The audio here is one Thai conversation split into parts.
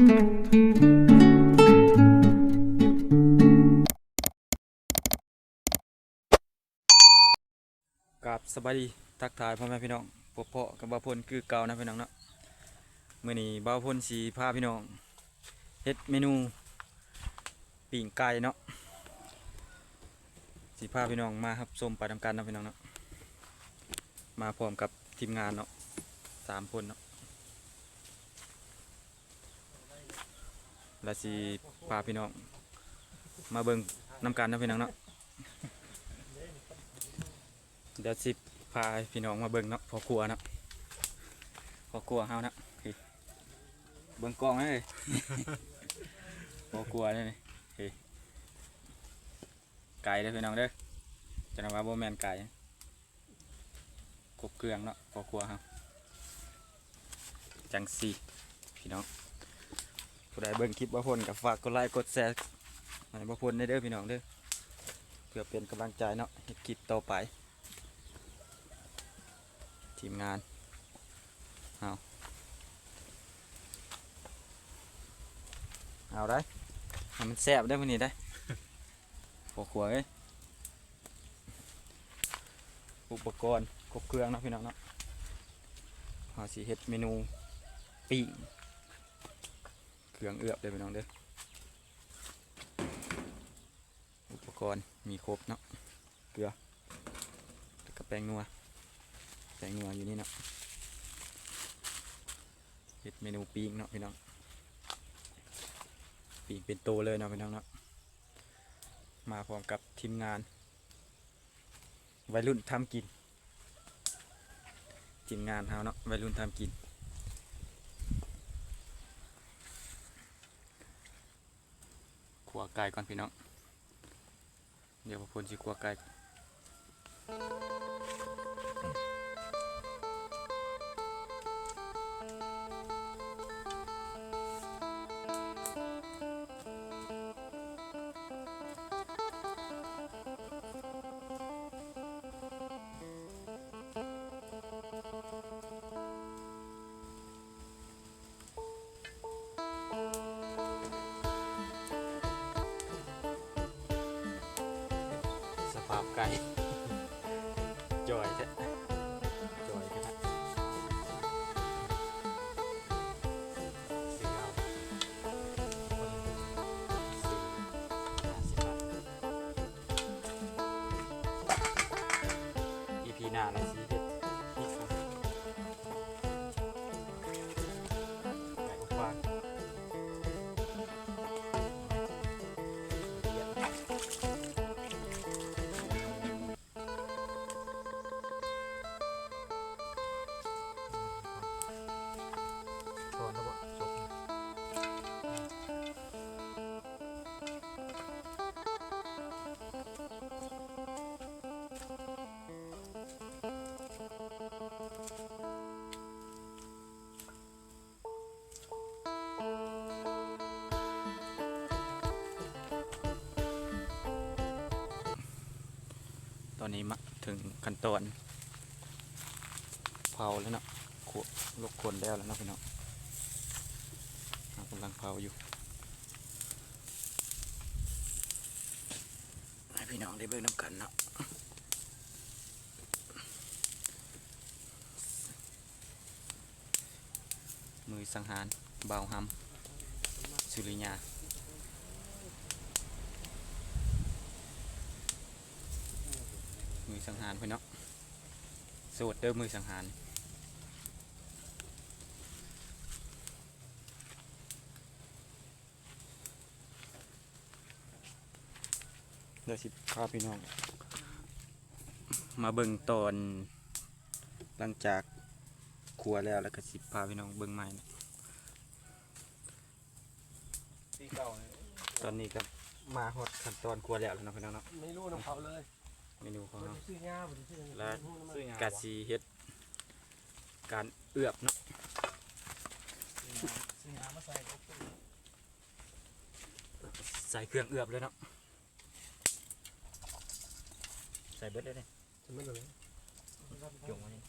กับสบายดีทักทายพ่อแม่พี่น้องพบเพาะกับบ่าวพลคือเก่านะพี่น้องเนาะเมื้อนี้บ่าวพลสีพาพี่น้องเฮ็ดเมนูปิ่งไก่เนาะสีพาพี่น้องมาครับชมไปทำการนะพี่น้องเนาะมาพร้อมกับทีมงานเนาะสามคนเนาะ แล้วสีพาพี่น้อง มาเบิ่งนำกันนะพี่น้องเนาะเดี๋ยวสิพาพี่น้องมาเบิ่งเนาะพอครัวเนาะพอครัวเฮานะเบิ่งกล้องเลยพอครัวนี่นี่นี่ไก่เด้อพี่น้องเด้อจะนำว่าโบแมนไก่กบเครื่องเนาะพอครัวเฮาจังสีพี่น้อง ผู้ใดเบิ่งคลิปว่าพลกับฝากกดไลค์กดแชร์ให้บ่พลได้เด้อพี่น้องเด้อเพื่อเป็นกำลังใจเนาะให้คลิปต่อไป ทีมงานเอาเอาได้ให้มันแซ่บได้พวกนี้ได้พอขวเอ้ยอุปกรณ์ครบเครื่องเนาะพี่น้องเนาะหาสีเฮ็ดเมนูปิ้ง เครื่องเอือบเลยพี่น้องเด้ออุปกรณ์มีครบเนาะเกลือแล้วก็แป้งนัวแตงนัวอยู่นี่เนาะเฮ็ดเมนูปีงเนาะพี่น้องปีงเป็นโตเลยเนาะพี่น้องเนาะมาพร้อมกับทีมงานวัยรุ่นทำกินทีมงานเฮาเนาะวัยรุ่นทำกินขัว ไก่ก่อนพี่น้อง เดี๋ยวพอพลสิขัวไก่ ตอนนี้มาถึงขั้นตอนเผาแล้วเนาะขวลกคนแล้วแล้วเนาะพี่น้องกำลังเผาอยู่ให้พี่น้องได้เบิ่งน้ำกันเนาะมือสังหารเบาหำสุริยา มื อสังหารพี่เนาะสวดเด้อมือสังหารเดี๋ยวสิพาพี่น้อง มาเบิ่งตอน หลังจากครัวแล้วแล้วก็สิพาพี่น้องเบิ่งใหม่นะที่เก่าเนี่ยตอนนี้ก็มาฮอดขั้นตอนครัวแล้วแล้วเนาะพี่น้องเนาะ ไม่รู้น้ำเขาเลย เมนูของเราซื้อยาบ่ได้ซื้อและซื้อยากาสีเฮ็ดการเอือบเนาะซื้อยามาใส่ก็เป็นใส่เครื่องเอือบเลยเนาะใส่เบิดได้เลยจะไม่เลยจงไว้นี่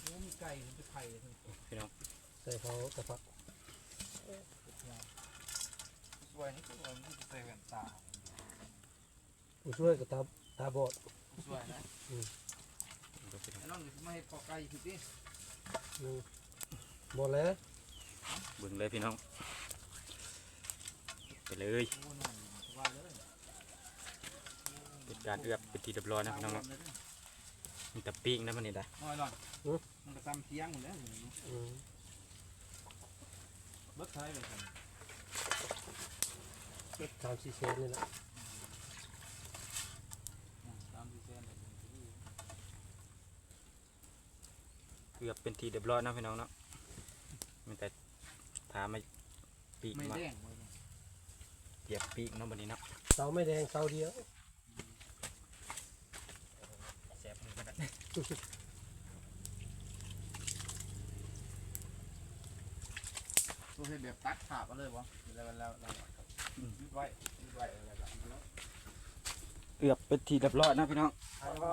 โอ้มีไก่มีไข่เลยพี่น้องใส่เขากระเพาะช่วยนี่คือว่ามันจะใส่แว่นตาผู้ช่วยกับตา ตาบอดช่วยนะไอ้น้องนี่มาเฮ็ดปอกไก่คือติอืมบอดแล้วเบิ่งเลยพี่น้อง ไปเลยโอ้นั่นว่าเลยเป็นการเอือบเป็นที่เรียบร้อยนะพี่น้องเนาะมีแต่ปิ้งนะมันนี่ได้น้อยหน่อยมันก็ซ้ำเที่ยงหมดแล้วอืมเบิดเท่าไหร่เลยครับสามสี่เซนนี่แหละ สามสี่เซนเลย เอือบเป็นที่เรียบร้อยนะพี่น้องเนาะมีแต่ถามมาปีกไม่มาแดงเลยนะเหยียบปีกเนาะบันนี้เนาะเสาไม่แดงเสาเดียวแซ่บมือกันตัวเฮ็ดแบบตัดขาบเอาเลยวะแล้วแล้วแล้วยึดไว้ยึดไว้อะไรแบบนี้แล้วเอือบเป็นที่เรียบร้อยนะพี่น้องเอาไว้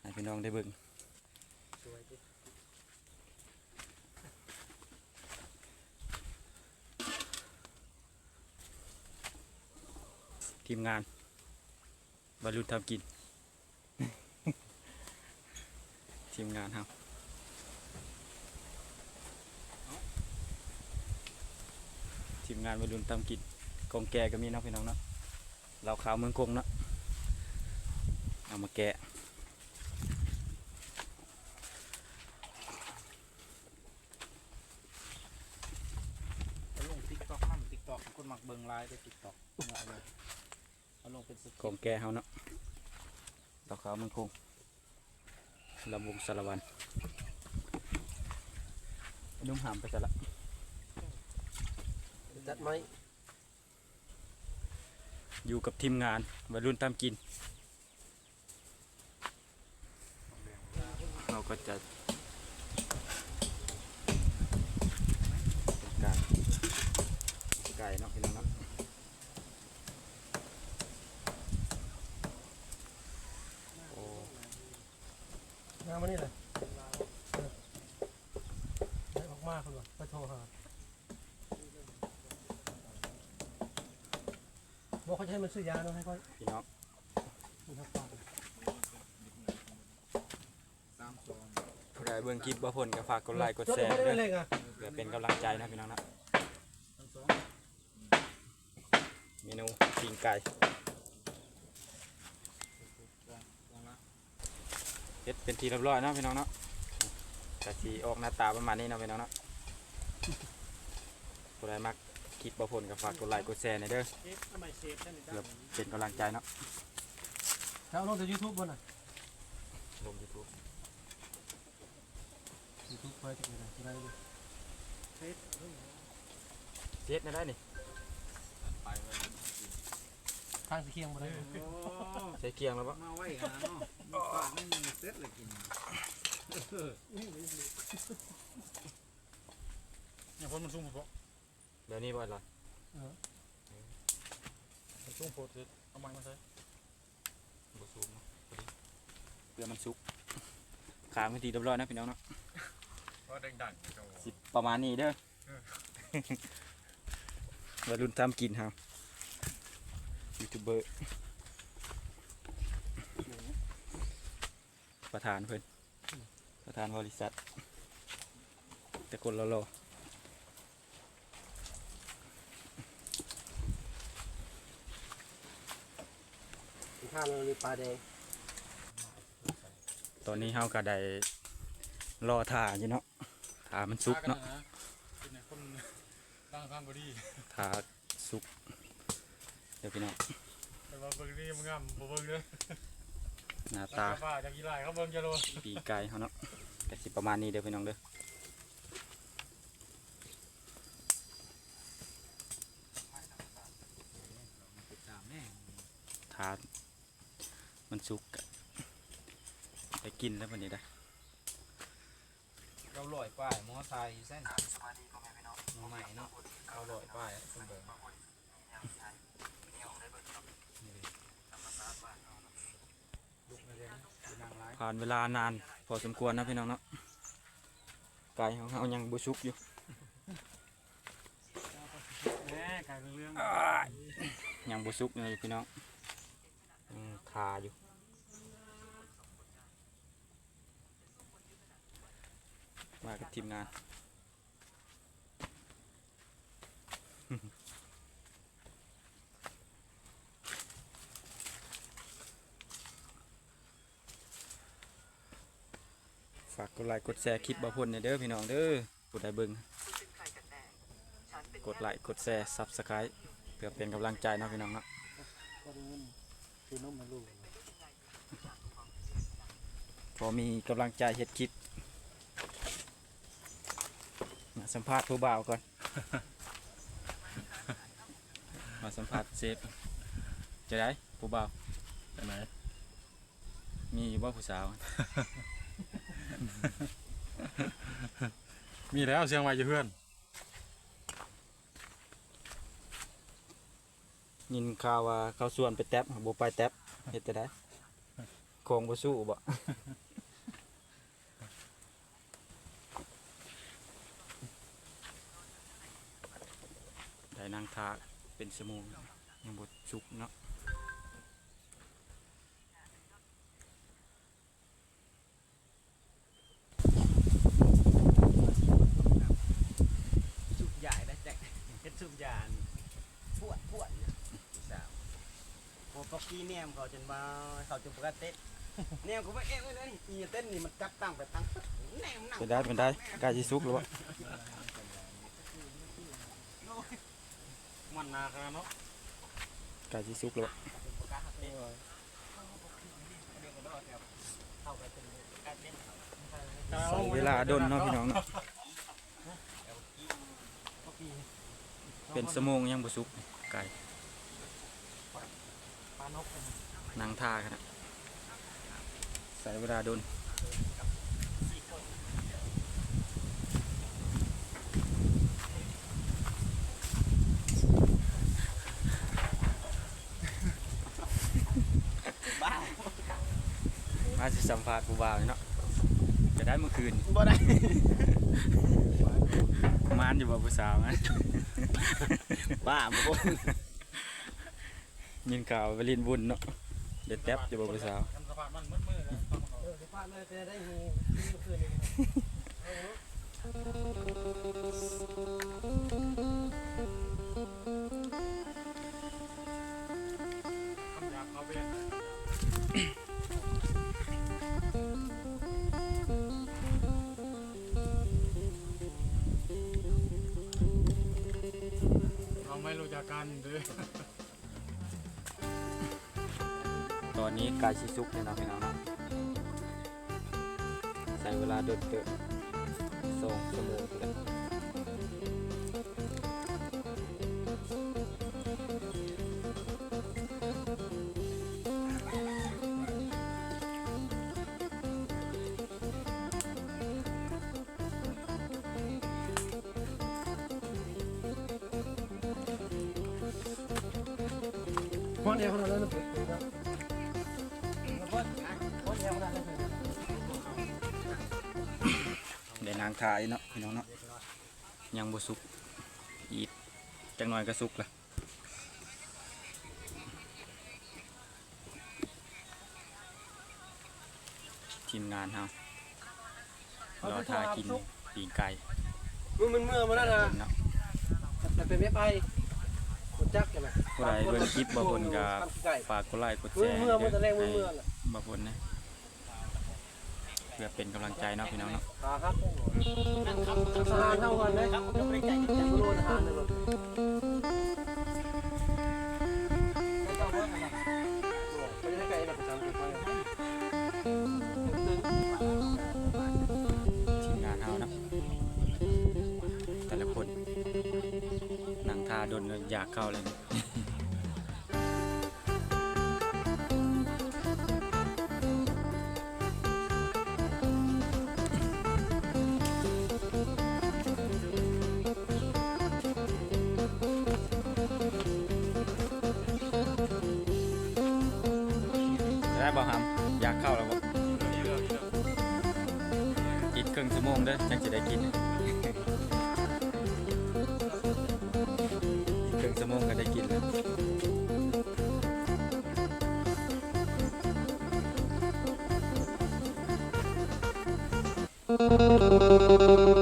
ให้พี่น้องได้เบิ่ง สวยดิทีมงานบรรลุทำกิน ทีมงานครับทีมงานบรรลุทำกินกองแกก็มีนะพี่น้องเนาะเราขาวเมืองกงเนาะเอามาแกะ เอาลงติ๊กต็อกนั่นติ๊กต็อกคนมักเบิ่งไลน์ได้ติ๊กต็อกเอาเลย เอาลงเป็นสกองแกเฮาเนาะเราขาวเมืองกงลำวงสารวันนุ่มหามไปซะละจัดไม้อยู่กับทีมงานวัยรุ่นตามกิน เราก็จะเป็นการไก่เนาะพี่น้องเนาะโอ้ งามมานี่เลยได้ออกมาคนวะไปโทรหาบอกเขาจะให้มันซื้อยาเนาะให้ค่อยพี่น้องมันทับปากผู้ใดเบิ่งคลิปบ่พ้นก็ฝากกดไลค์กดแชร์ไม่ด้ได้วยเลยอะเพื่อเป็นกำลังใจนะพี่น้องนะเมนูปิ้งไก่ ซองละ เฮ็ดเป็นทีเรียบร้อยเนาะพี่น้องเนาะกะทีออกหน้าตาประมาณนี้เนาะพี่น้องเนาะผู้ใดมักคลิปบ่พ้นก็ฝากกดไลค์กดแชร์หน่อยเด้อเอ๊ะทำไมเชฟท่านนี่เพื่อเป็นกำลังใจเนาะแล้วลงแต่ยูทูบบนอะลง YouTube ยูทูบไปจากไหนจะได้เลยเฮ็ดได้นี่ ข้างสีเคียงมาได้โอ้ใช้เกียงแล้วบ่มาไว้กันเนาะปากไม่มีเซ็ตเลยกินเนี่ยคนมันซุ่มเพราะเดี๋ยวนี้บ่ล่ะมันซุ่มโพดเลยเอาไม้มาใส่บ่สูงเนาะพอดีเพื่อมันสุกขางเป็นทีเรียบร้อยนะพี่น้องเนาะเพราะดังๆโจ้สิประมาณนี้เด้อวัยรุ่นตามกินครับยู ทูบเบอร์ประธานเพิ่นประธานบริษัท แต่คนละโลข้างเรามีปลาแดงตอนนี้เฮาก็ได้รอถ่าอยู่เนาะถ่ามันสุกเนาะเป็นคนร่างข้างบอดี้ถ่าสุก เดี๋ยวพี่น้องแต่ว่าเบิ่งนี่มันงามบ่เบิ่งเด้อหน้าตาป้าจากกีฬาเขาเบิ่งจะโลปีไก่เฮาเนาะแต่สิประมาณนี้เด้อพี่น้องเด้อตามแม่ทานมันสุกอะไปกินแล้ววันนี้ได้เราลอยป้ายมอไซค์เส้นมอใหม่เนาะเราลอยป้ายคุณเบิ่งลุกมาเลยนะอยู่นางร้าย ผ่านเวลานานพอสมควรนะพี่น้องเนาะไก่ของเรายังบุสุกอยู่ไก่เรื่องยังบุสุกเลยพี่น้องยังคาอยู่มากับทีมงานากกดไลค์กดแชร์คลิปบ่าวพ่นเนี่ยเด้อพี่น้องเด้อผู้ใดเบิ่งกดไลค์กดแชร์ซับสไครต์เพื่อเป็นกำลังใจเนาะพี่น้องเนาะก็ได้เงินคือนมมาลูกพอมีกำลังใจเฮ็ดคลิปมาสัมภาษณ์ผู้บ่าวก่อน มาสัมภาษณ์เซฟจะได้ผู้บ่าวไหนมีอยู่บ่ผู้สาว มีแล้วเชียงใหม่จะเพื่อน ยินข่าวว่าเขาส่วนไปแท็บบ่ไปแท็บเฮ็ดจะได้โคงบ่สู้บ่ได้นางทาเป็นสมงยังบ่สุกเนาะ สูบใหญ่นะแจ็คเฮ็ดสูบ ยานปวดปวดเนี่ยสาวพอปอกกี้เนี่ยมเขาจนมาเขาจนประกาศเต้นเนี่ยเขาไปเอ๊ะเลยอีเต้นนี่มันจับตั้งไปตั้งปึ๊บแนมนั่งเป็นได้เป็นได้ใกล้สิสุกแล้วบ่มันนาคาเนาะใกล้สิสุกแล้วบ่ใส่เวลาดนเนาะพี่น้องเนาะ เป็นสมงยังบ่สุกไก่นางทากันนะใส่เวลาดนมาสิสัมภาษณ์ผู้บ่าวนี่เนาะ จะได้เมื่อคืนบ่ได้มานอยู่บ่ผู้สาวนะบ้าบ่ยินข่าวไปลินบุญเนาะเด็ดแท็บอยู่บ่ผู้สาวทำสะพานมันมืดมืดเลยเออพลาดเลยจะได้หูเมื่อคืนนี้ ไม่รู้จักกันเด้อตอนนี้กาชิซุกเนี่ยนะพี่น้องนะใส่เวลาเดนเกิดสองชั่วโมงเลย พอเดียวขนาดนั้นเลยเดียวนางทายเนาะพี่น้องเนาะยังบ่สุกอีกจังหน่อยก็สุกละทีมงานเฮารอทากินปีงไก่มึงมันเมื่อมาแล้วนะแต่เป็นไม่ไปคนจักกันไหม ผู้ใดเบิ่งคลิปบ่เพิ่นก็ฝากกดไลค์กดแชร์เมื่อเมื่อตอนแรกเมื่อเมื่อแหละบ่เพิ่นนะเพื่อเป็นกำลังใจเนาะพี่น้องเนาะขาครับทหารเท่ากันเลยครับผมไม่ได้ใจแต่ไม่รู้ทหารเลยมั้งไม่ได้ไกลแบบประจำกันไปทีมงานเฮานะแต่ละคนนั่งทาดนอยากเข้าเลย เด้อจังจะได้กินอีกครึ่งชั่วโมงก็ได้กินแล้วมัน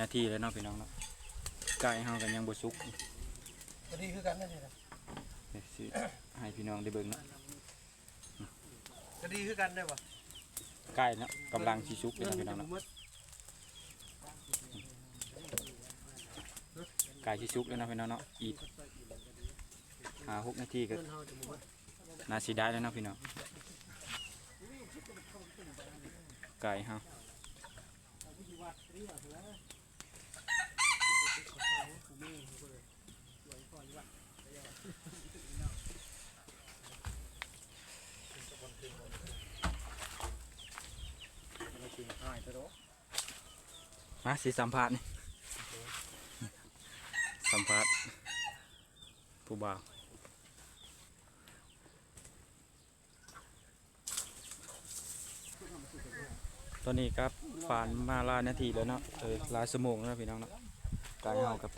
นาหลายนาทีแล้วเนาะพี่น้องเนาะไก่เฮากันยังบ่สุกก็ดีคือกันนั่นนี่นะเดี๋ยวสิให้พี่น้องได้เบิ่งเนาะก็ดีคือกันได้ปะไก่เนาะกำลังสิสุกเลยนะพี่น้องเนาะไก่สิสุกแล้วนะพี่น้องเนาะอีกห้าหกนาทีก็น่าสิได้แล้วเนาะพี่น้องไก่เฮา มาสิสัมภาษณ์นี่สัมภาษณ์ผู้บ่าวตอนนี้ครับผ่านมาลายนาทีแล้วเนาะเออหลายชั่วโมงแล้วพี่น้องเนาะ กายเฮากับ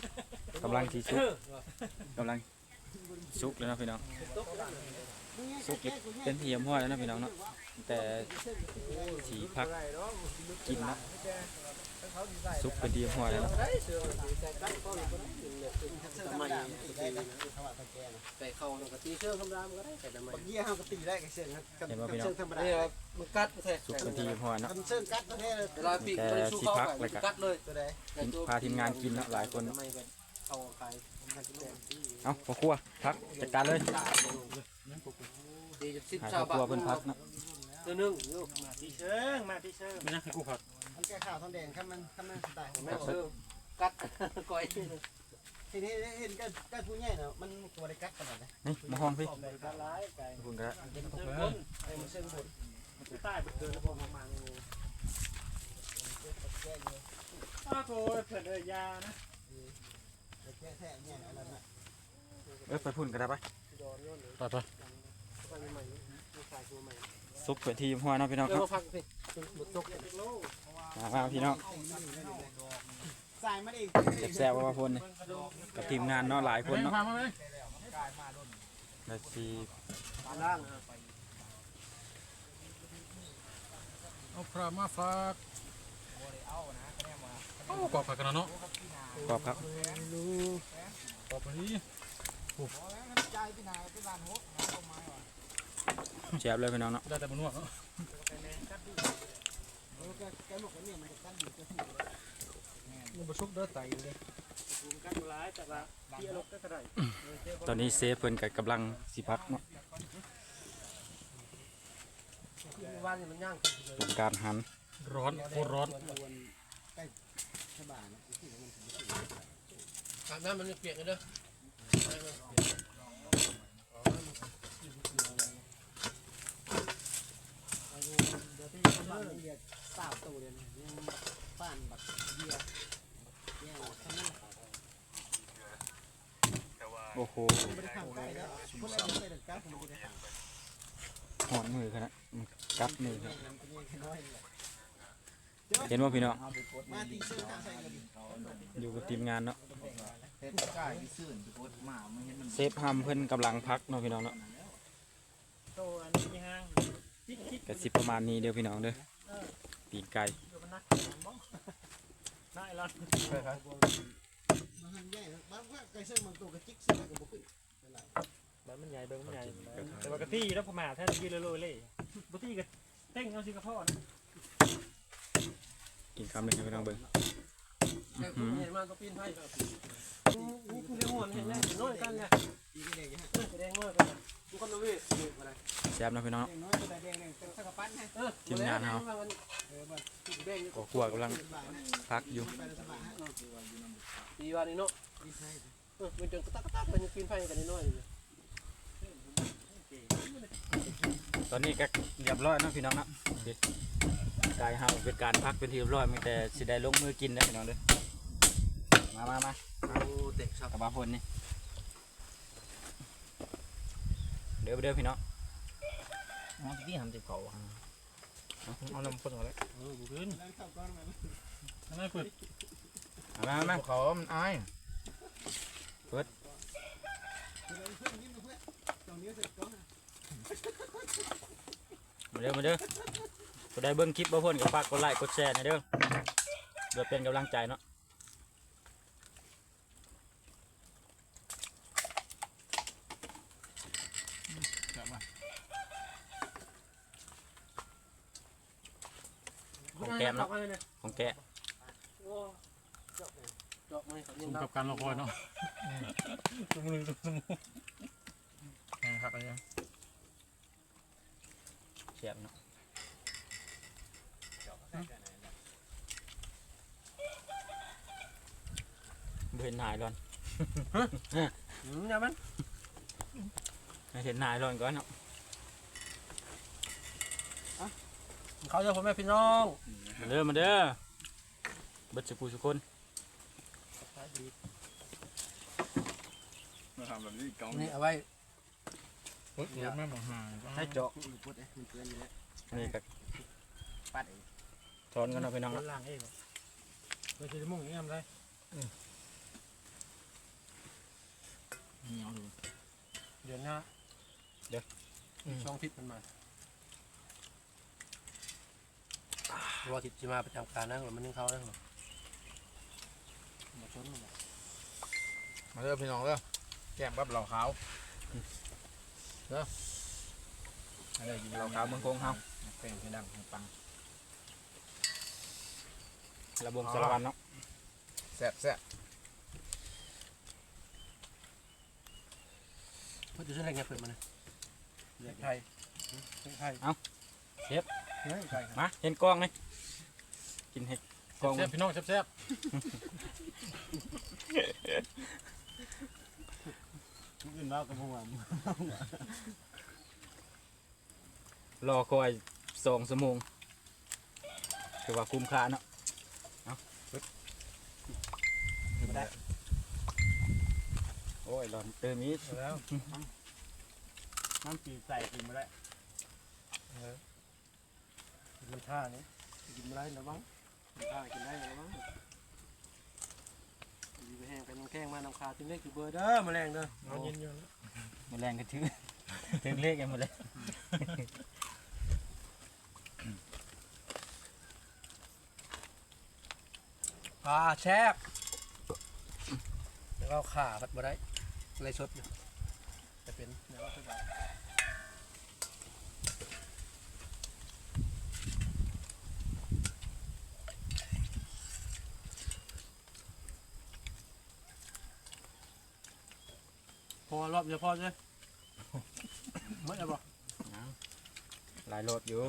กำลังที่สุกกำลังสุกแล้วเนาะพี่น้องสุกเป็นเทียมห้อยแล้วเนาะพี่น้องเนาะแต่สีพักกินเนาะ ซุปเป็นดีหัวเลยเนาะทำไมใส่เข้ากับตีเชือกธรรมดามันก็ได้แต่ทำไมบางยี่ห้ามก็ตีได้กับเชิงครับกับเห็นว่ากับพี่น้อเชิงงธรรมดานี่ครับมันกัดแท้ซุปเป็นดีหัวเนาะกับเชิงกัดประเทศเวลาปีกมันสู้เข้าไปมันกัดเลยตัวใดพาทีมงานกินเนาะหลายคนทำไมกันเอาใครมันจะแดงเอ้าพ่อครัวพักจัดการเลยดีจะสิบหาชาวพ่อบ้าครัวนเพิ่นพักเนาะตัวนึงลูกมาที่เชิงมาที่เชิงไม่น่าให้กูผัก มันแก้ข่าวทองแดงครับมันครับมันสไตล์ของไม่แม่เชิงกัดก้อยทีนี้เห็นก็ก็ผู้ใหญ่เนาะมันตัวได้กัดขนาดไหนนี่มาห้องพี่ได้กัดร้ายไก่คุณก็เป็นเชิงบนไอ้มันเชิงบนใต้เกินแล้วพอมามังอ้าวโถเผ็ดเลยยานะแก้แท้เนี่ยอะไรนะเออไปพุ่นก็ได้ไปไปไป ซุปเป็นทีหัวเนาะพี่น้องเดี๋ยวเนาะมาพักสิบุตกมามาพี่น้องสายมาดิแซ่บๆว่าพ่นนี่กับทีมงานเนาะหลายคนเร่งเนาะพามาเลยแล้วสิล่างเอาพระมาฝากโอ้กรอบผักกันเนาะกรอบครับกรอบไปดิ แซ่บเลยพี่น้องเนาะได้แต่บนหัวมันบ่ชุบเด้อไตเลยกันร้ายแต่ว่าที่อารมณ์ก็ได้ตอนนี้เซฟเพิ่นก็กำลังสิพักเนาะว่านนี่มันย่างเป็นการหันร้อนโคตรร้อนอาบน้ำมันเปียกเลยเด้อ บ้านเดียสาตัวเดียวยังบ้านบักเดียยังทำนั่นโอ้โหไม่ได้ทำไปแล้วพวกเราไม่ได้กล้าผมไม่ได้ทหอนมือขนาดมันกัดมือครับมันเป็นยังน้อยเห็นว่าพี่น้องมาตีเสื้อทางใส่กันอยู่กับทีมงานเนาะเฮ็ดกายที่ซื่นที่โคตรมาไม่เห็นมันเซฟฮัมเพิ่นกำลังพักเนาะพี่น้องเนาะโตอันนี้ห้าง คิดคิดก็สิประมาณนี้เด้อพี่น้องเด้อปีกไก่ได้แล้วมันใหญ่บ้านว่าไก่เสื้อมันตัวกระจิกเสื้อกับบุกบ้านมันใหญ่เบิ่งมันใหญ่แต่ว่ากะตี้แล้วพอมาแท้ยืนเลยเลยเลยบ่ตี้ก็เต้งเอาสิกระเพาะนะกินคำหนึ่งให้พี่น้องเบิ่งแต่กูเห็นมันก็ปีนไผ่ครับนี่คือเรื่องหัวเห็นไหมน้อยกันไงตีแดงฮะแสดงว่ากันกูคนละเวทอยู่อะไรแซ่บเนาะพี่น้องน้อยตัวแดงแดงเป็นสักปั้นฮะเออทีมงานเฮาเออบ้านแบ่งก็กลัวกำลังพักอยู่ไปสบายฮะปีวันนี้เนาะดีไซน์เออมันจนกระตักกระตักมันยังปีนไผ่กันนิดหน่อยอยู่ตอนนี้ก็เรียบร้อยเนาะพี่น้องเนาะเด็ดกายเฮาเป็นการพักเป็นที่เรียบร้อยมีแต่สิได้ลงมือกินนะพี่น้องเด้อมามามาโอ้เตะครับกับบาพลนี่เด้อเด้อพี่น้อง มองที่ทำติเก่าเอาน้ำพ่นก่อนเลยเออบุขึ้นแล้วเข้าก้อนมานั่นไม่ฝึกมามามาเขามันอายเพื่อนยิ้มเพื่อนตรงนี้เสร็จก้อนมาเด้อมาเด้อผู้ใดเบิ่งคลิปบาพลก็ฝากกดไลค์กดแชร์หน่อยเด้อเพื่อเป็นกำลังใจเนาะ ของแก้มเนาะของ แกะดอกไม้เขาสยังมดากับการรอคอยเนาะตุ้มมือตุ้มมือแข่งขับอะไรเนี่ยเสียบเนาะบ่เห็นนายร้อนอืมเนี่ยมันให้เห็นนายร้อนก่อนเนาะเขาจะพ่อแม่พี่น้อง มาเด้อมาเด้อ เบิดสุกุสุคนมาทำแบบนี้กองนี่เอาไว้โอ๊ยรถแม่หมอหายใช้เจาะมันปวดเลยมันเตือนอยู่แล้วนี่ก็ปัดเองถอนกันเนาะพี่น้องคนเนาะล่างเองไม่ใช่มุ่งอย่างนี้ทำไรเหนียวดูเดือนหน้าช่องทิศมันมารัวทิศจะมาประจำการนั่งหรือมันนึงเขานั่งหรอ มาชนมันมาเด้อพี่น้องเด้อแก้มกับเหล่าขาวเด้ออะไรกินเราขาวเมืองคงเฮาเพลงให้ดังให้ปังระบงสารวันเนาะแซ่บแซ่บเพื่อจะช่วยอะไรเงี้ยเปิดมาเลยเรียกไทยเรียกไทยเฮ้ยไทยมาเห็นกล้องไหมกินเห็ด กล้องแซ่บพี่น้องแซ่บอื่นเรากับพวกรอคอยสองชั่วโมงคือว่าคุ้มค่าเนาะเอาปึ๊บโอ้ยร้อนเติมอีกแล้วน้ำจีใส่กินมาได้มันท่านี้กินไม่ได้นะบ้าง มันท่ากินได้นะบ้างมีไปแห้งไปน้ำแข้งมาน้ำคาจิ้มเล็กอยู่เบอร์เด้อมาแรงเด้อเอาเย็นอยู่แมลงก็ถือถือเลขกันหมดเลยปลาแชบแล้วก็ขาพัดมาได้อะไรสดอยู่จะเป็นเนื้อว่าคือแบบ พอรอบ เดียวพอเลยไม่ได้บ่หลายโหลดอยู่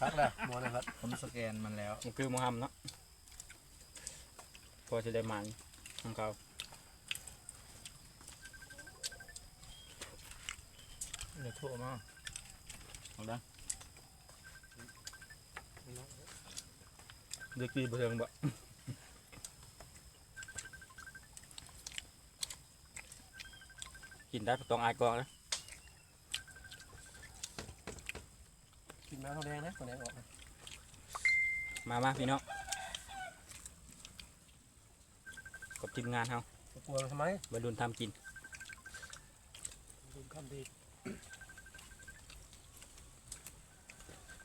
คักแล้วหมอนะครับผมสแกนมันแล้วมันคือหมูฮัมเนาะพอจะได้มันของเขาเดี๋ยวโทรมาเอาได้เด็กดีบ่เทิงบ่ กินได้ต้องอายกองนะกินน้ำทองแดงนะคนไหนออกนะมามาพี่น้องกับทีมงานเฮากลัวทำไมบรรลุนทำกินลืมคำดี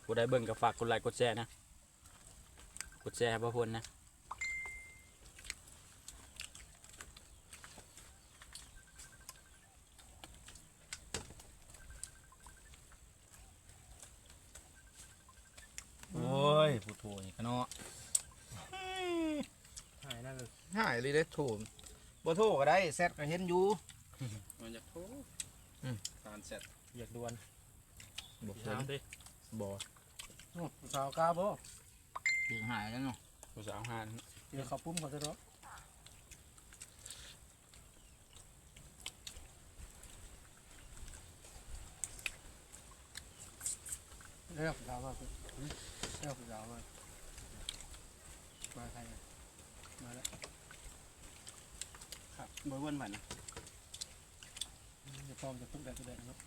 ผู้ใดเบิ่งก็ฝากกดไลค์กดแชร์นะ กดแชร์ให้พ่อพลนะ โอ้ยผู้โทรนี่ก็เนาะ หายนั่นเลย หายเลยเด้ โทรบ่โทรก็ได้แซดก็เห็นอยู่มันจะโทษอืมทานเสร็จอยากดวนบ่ถามดิบ่อื้อสาวกล้าบ่ถึงหายแล้วเนาะผู้สาวหานเดี๋ยวเขาปุ้มเขาจะรอเรียกดาวมาเรียกดาวมามาใครอะมาแล้วครั บบ่วนมันนะจะพร้อมจะตุ๊กแดดตุ๊กแดดเนาะ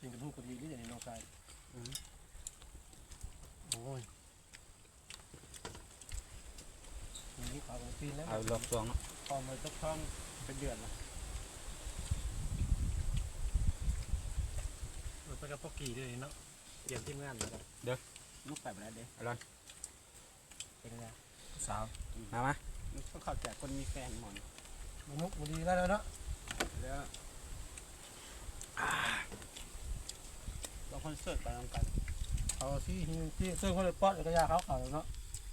ยิงกระทุ้งกระดิ่งนี่อย่างนี้น้องชายโอ้ยอย่างนี้ขาวของปีนแล้วเอาลอกซองเนาะพอมาตกท้องเป็นเดือนละมันไปกับ พวกกี่ด้วยเนาะเตรียมทีมงานมาแล้วลูกไปบ่ได้เด้เป็นไงสาวมามามันต้องเข้าใจคนมีแฟนหมอนมนุษย์บุรีแล้วเนาะแล้วบางคนเสิร์ชไปนำกันเขาที่ที่ซึ่งเขาเลยป๊อดกระยาเขาเขาเนาะ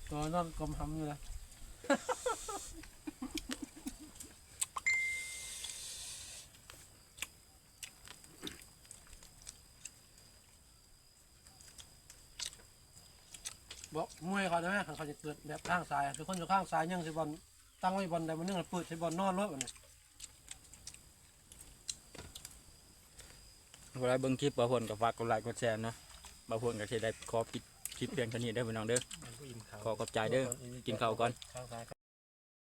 ตัวนอนกลมทำอยู่นะบอกมวย เขาได้ไหมเขาจะเกิดแบบข้างซ้ายเป็นคนอยู่ข้างซ้ายยังสิบอลตั้งไว้บอลใดบอลนึงแล้วเปิดสิบอลนอนรถวันนี้ผู้ใดเบิ่งคลิปบ่าวพลก็ฝากกดไลค์กดแชร์เนาะบ่าวพลก็สิได้ขอปิดคลิปเพียงเท่านี้เด้อพี่น้องเด้อมันผู้อิ่มเขาขอขอบใจเด้อกินข้าวก่อน ข้างซ้าย